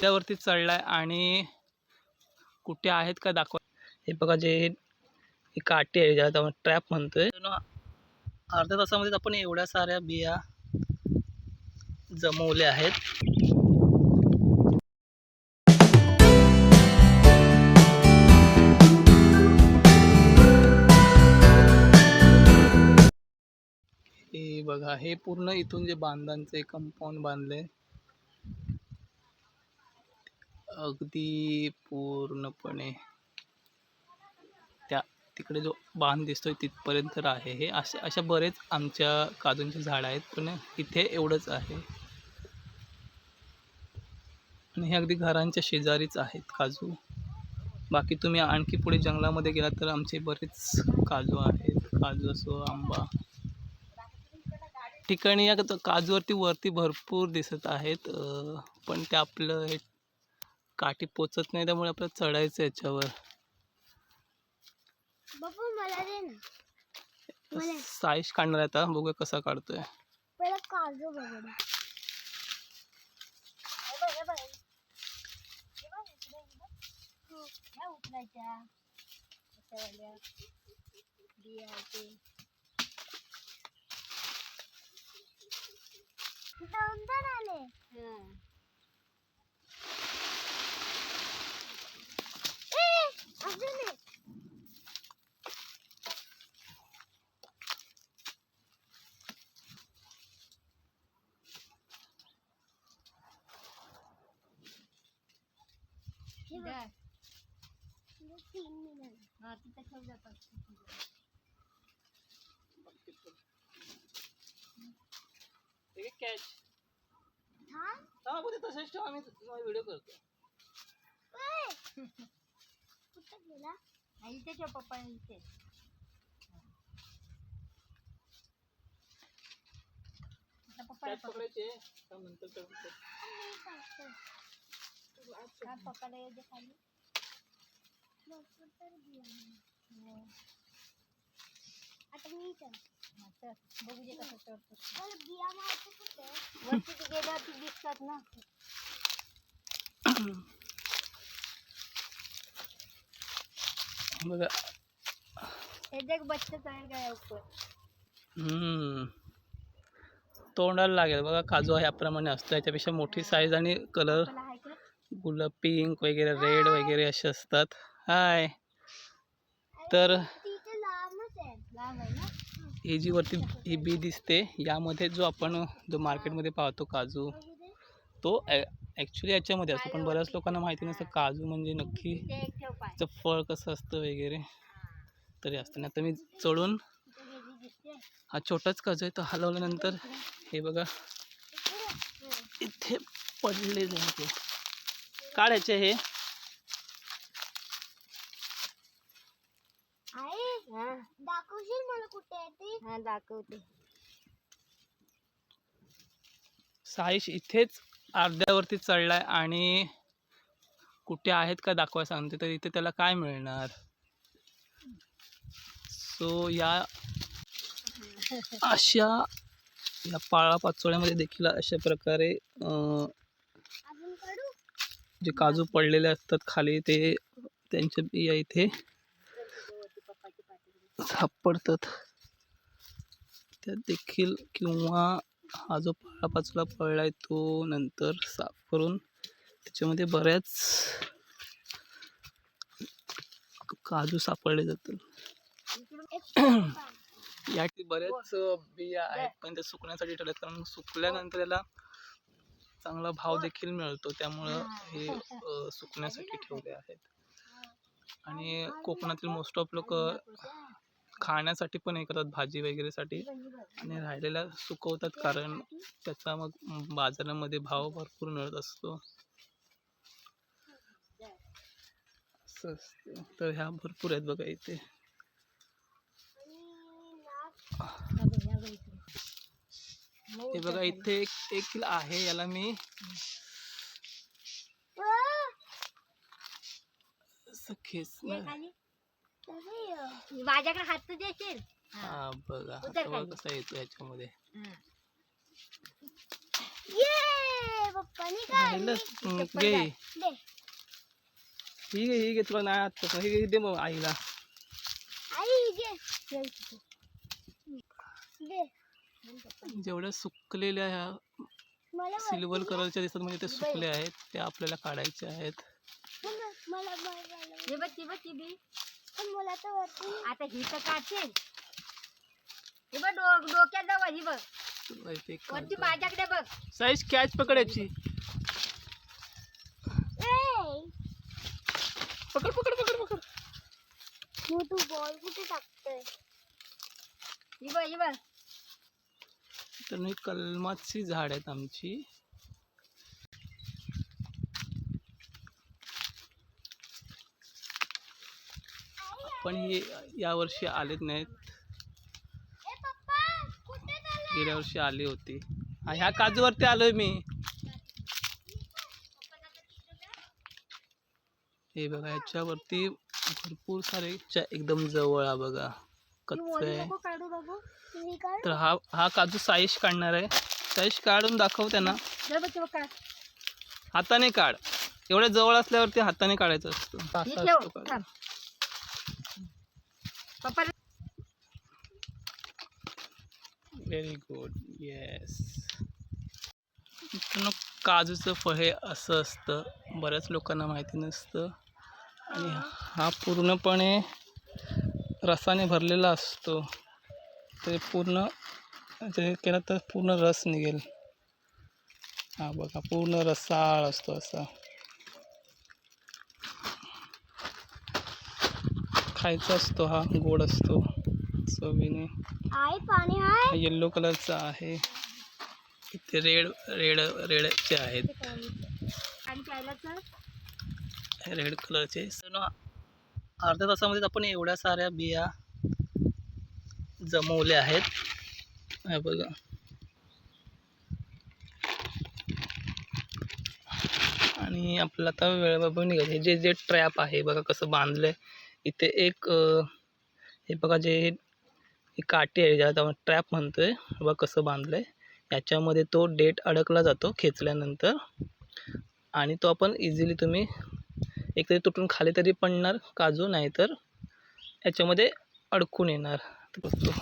त्यावरती चढलाय आणि कुठे आहेत का दाखवा हे बघा जे ही काठी आहे ज्याला आपण ट्रॅप म्हणतोय. अर्ध्या तासामध्ये आपण एवढ्या साऱ्या बिया जमवल्या आहेत. हे बघा हे पूर्ण इथून जे बांधांचे कंपाऊंड बांधले अगदी पूर्णपणे त्या तिकडे जो बांध दिसतोय तिथपर्यंत तर आहे हे. असे अशा बरेच आमच्या काजूंचे झाड आहेत पण इथे एवढंच आहे. आणि हे अगदी घरांच्या शेजारीच आहेत काजू. बाकी तुम्ही आणखी पुढे जंगलामध्ये गेलात तर आमचे बरेच काजू आहेत. काजू असो आंबा. ठिकाणी या काजूवरती वरती भरपूर दिसत आहेत पण ते आपलं हे काठी पोचत नाही त्यामुळे आपल्याला चढायचं आहे याच्यावर. बापू मला दे ना. मला साईश काढणार आहे आता. बघूया कसा काढतोय. पहिला काजू बघू दे. हे बघ, हे बघ. हे बघ, इकडे, इकडे. हो, ह्या उचलायच्या. अशावाल्या. बिया ते. दोन तर आले ए, अजून एक. हे बघ. हे तीन मिनिट हा तसंच ठेव आम्ही व्हिडिओ करतो ए! कुठं गेला इथे ठेव पप्पा इथे आता पप्पा पकडायचे नंतर चढतो. मी काढतो. काय पप्पाला येऊ दे खाली भरपूर तर बिया. आता मी चल हा, चल बघू दे कसं चढतो मला बिया माहिती कुठे वरती ते गेल्यावरती दिसतात ना बघा. तोंडाला लागेल बघा काजू हा याप्रमाणे असतो. याच्यापेक्षा मोठी साईज आणि कलर गुलाब पिंक वगैरे रेड वगैरे असे असतात. हाय तर ही जी वरती ही बी दिसते यामध्ये जो आपण जो मार्केटमध्ये पाहतो काजू. तो ॲक्च्युली याच्यामध्ये असतो पण बऱ्याच लोकांना माहिती नसतं काजू म्हणजे नक्की त्याचं फळ कसं असतं वगैरे. तरी असतं. नाही आता मी चढून हा छोटाच काजू आहे तो हलवल्यानंतर हे बघा. इथे पडले जाते काढायचे हे. आई हा दाखवशील मला कुठे आहे ती? हा दाखवते. साईश इथेच अर्ध्यावरती चढलाय आणि कुठे आहेत का दाखवाय सांगते तर इथे त्याला काय मिळणार? सो या अशा या पाळा पाचोळ्यामध्ये देखील अशा प्रकारे जे काजू पडलेले असतात खाली ते त्यांच्या बिया इथे सापडतात. त्यात देखील किंवा हा जो पाळा पाचोळा आहे तो नंतर साफ करून त्याच्यामध्ये बऱ्याच काजू सापडले जातात या बऱ्याच बिया आहेत पण त्या सुकण्यासाठी ठेवल्यात कारण सुकल्यानंतर याला चांगला भाव देखील मिळतो. त्यामुळं हे सुकण्यासाठी ठेवले आहेत. आणि कोकणातील मोस्ट ऑफ लोक खाण्यासाठी पण हे करतात भाजी वगैरेसाठी आणि राहिलेल्या सुकवतात कारण त्याचा मग बाजारामध्ये भाव भरपूर मिळत असतो. असं असतं. तर ह्या भरपूर आहेत बघा इथे. हे बघा इथे एक एक किलो आहे याला मी खाली माझ्याकडे हात तर देशील हा. बघा. उतर आता बघा खाली. कसा येतो याच्यामध्ये. हा. ये पप्पानी राहिलं. हम्म, घे. दे. ही घे ही घे तुला नाही आता ही घे दे मग आईला. आई घे दे दे. जेवढ्या सुकलेल्या ह्या मला सिल्वर कलरच्या दिसतात म्हणजे ते सुकले आहेत ते आपल्याला काढायचे आहेत. मला मला मला. हे बघ ती बघ ती बी. पण मला तर वरती आता ही तर काढते हे बघ डो डोक्यात जाऊ ही बघ. वरती. माझ्याकडे बघ. साईज कॅच पकडायची. ए! पकड पकड पकड पकड. मग तू बॉल कुठे टाकतोय? ही बघ ही बघ. तर कलमाची झाड आहेत आमची. पण ही यावर्षी आलेत नाहीत. गेल्या वर्षी आली होती. ह्या काजूवरती आलोय मी. हे बघा ह्याच्यावरती भरपूर सारे एकदम जवळ हा बघा कच्च तर हा हा काजू साईश काढणार आहे. साईश काढून दाखव त्यांना. हाताने काढ. एवढ्या जवळ असल्यावरती हाताने काढायचं असतं ही असा ठेव असतो काजू. थांब. पप्पा व्हेरी गुड येस मित्रांनो काजूचं फळ हे असं असतं बऱ्याच लोकांना माहिती नसतं. आणि हा पूर्णपणे रसाने भरलेला असतो. ते पूर्ण ते केलं तर पूर्ण रस निघेल. हा बघा पूर्ण रसाळ असतो असा. खायचा असतो हा गोड असतो. चवीने आहे येल्लो कलरचा आहे. इथे रेड रेड रेडचे आहेत. रेड कलरचे. अर्ध्या तासामध्ये आपण एवढ्या साऱ्या बिया जमवल्या आहेत. बघा. आणि आपल्याला आता वेळ बाबा निघायचे जे जे ट्रॅप आहे बघा कसं बांधलंय. इथे एक हे बघा जे ही काठी आहे ज्याला आपण ट्रॅप म्हणतो आहे बघा कसं बांधलं आहे याच्यामध्ये तो डेट अडकला जातो खेचल्यानंतर. आणि तो आपण इझिली तुम्ही एक तरी तुटून खाली तरी पडणार काजू नाही तर याच्यामध्ये अडकून येणार. बघतो.